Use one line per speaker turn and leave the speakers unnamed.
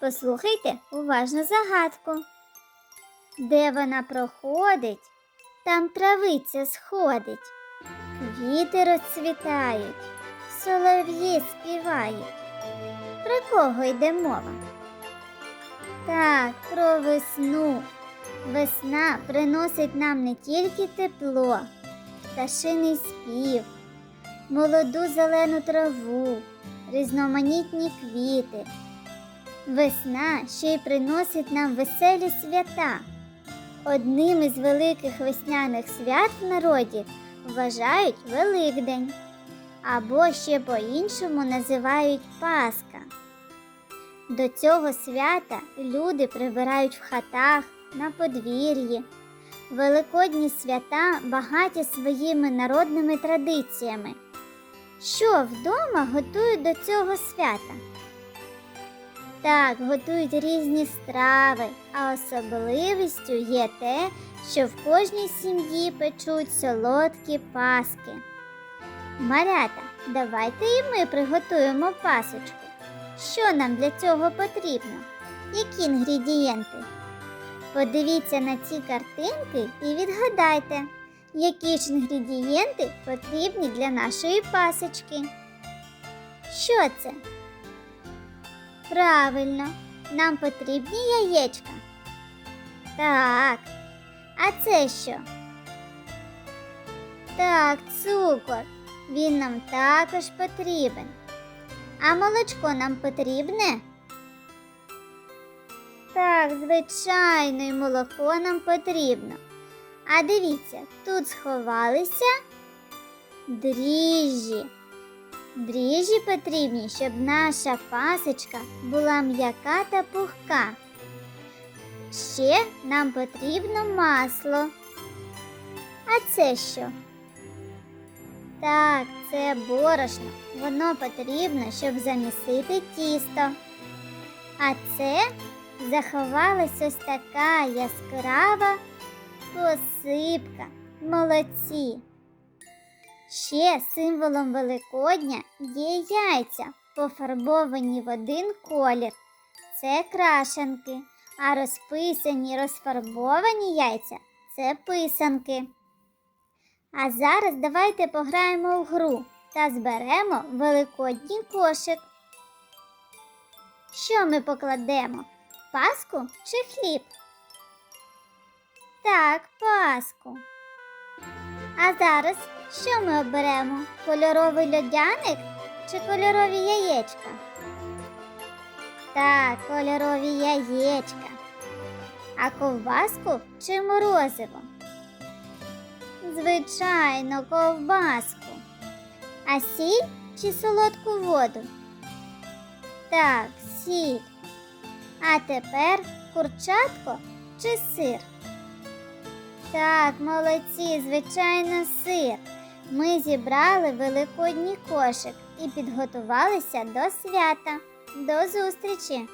Послухайте уважно загадку. Де вона проходить, там травиця сходить, квіти розцвітають, солов'ї співають. Про кого йде мова? Так, про весну. Весна приносить нам не тільки тепло, пташиний спів, молоду зелену траву, різноманітні квіти. Весна ще й приносить нам веселі свята. Одним із великих весняних свят в народі вважають Великдень, або ще по-іншому називають Пасха. До цього свята люди прибирають в хатах, на подвір'ї. Великодні свята багаті своїми народними традиціями. Що вдома готують до цього свята? Так, готують різні страви, а особливістю є те, що в кожній сім'ї печуть солодкі паски. Малята, давайте і ми приготуємо пасочку. Що нам для цього потрібно? Які інгредієнти? Подивіться на ці картинки і відгадайте, які ж інгредієнти потрібні для нашої пасочки. Що це? Правильно, нам потрібні яєчка. Так. А це що? Так, цукор. Він нам також потрібен. А молочко нам потрібне? Так, звичайно, і молоко нам потрібно. А дивіться, тут сховалися дріжджі. Дріжджі потрібні, щоб наша пасочка була м'яка та пухка. Ще нам потрібно масло. А це що? Так, це борошно. Воно потрібно, щоб замісити тісто. А це заховалась ось така яскрава посипка. Молодці. Ще символом Великодня є яйця, пофарбовані в один колір. Це крашенки, а розписані розфарбовані яйця це писанки. А зараз давайте пограємо в гру та зберемо великодній кошик. Що ми покладемо? Паску чи хліб? Так, паску. А зараз що ми оберемо? Кольоровий льодяник чи кольорові яєчка? Так, кольорові яєчка. А ковбаску чи морозиво? Звичайно, ковбаску. А сіль чи солодку воду? Так, сіль. А тепер курчатко чи сир? Так, молодці, звичайно, сир. Ми зібрали великодній кошик і підготувалися до свята. До зустрічі!